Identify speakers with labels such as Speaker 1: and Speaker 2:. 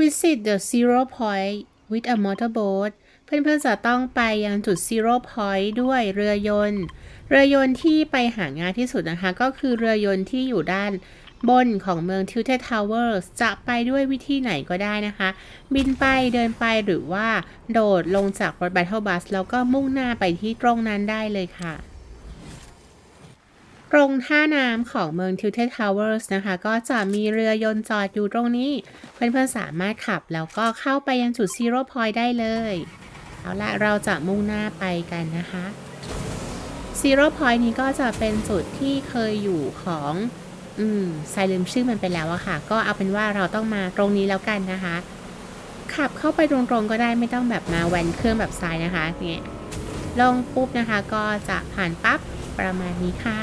Speaker 1: visit the zero point with a motorboat เพื่อนๆจะต้องไปยังจุด zero point ด้วยเรือยนต์ เรือยนต์ที่ไปหาง่ายที่สุดนะคะ ก็คือเรือยนต์ที่อยู่ด้านบนของเมือง Tilted Towers จะไปด้วยวิธีไหนก็ได้นะคะ บินไปเดินไปหรือว่าโดดลงจากรถ Battle Bus แล้วก็มุ่งหน้าไปที่ตรงนั้นได้เลยค่ะ ตรงท่าน้ำของเมือง Tilted Towers นะคะ ก็จะมีเรือยนต์จอดอยู่ตรงนี้ เพื่อนๆสามารถขับแล้วก็เข้าไปยังจุด Zero Point ได้เลย เอาละเราจะมุ่งหน้าไปกันนะคะ Zero Point นี้ก็จะเป็นจุดที่เคยอยู่ของ อืมสายลืมชื่อมันไปแล้วอะค่ะ ก็เอาเป็นว่าเราต้องมาตรงนี้แล้วกันนะคะ ขับเข้าไปตรงๆก็ได้ไม่ต้องแบบมาแวนเครื่องแบบซ้ายนะคะเนี่ยลงปุ๊บนะคะก็จะผ่านปั๊บประมาณนี้ค่ะ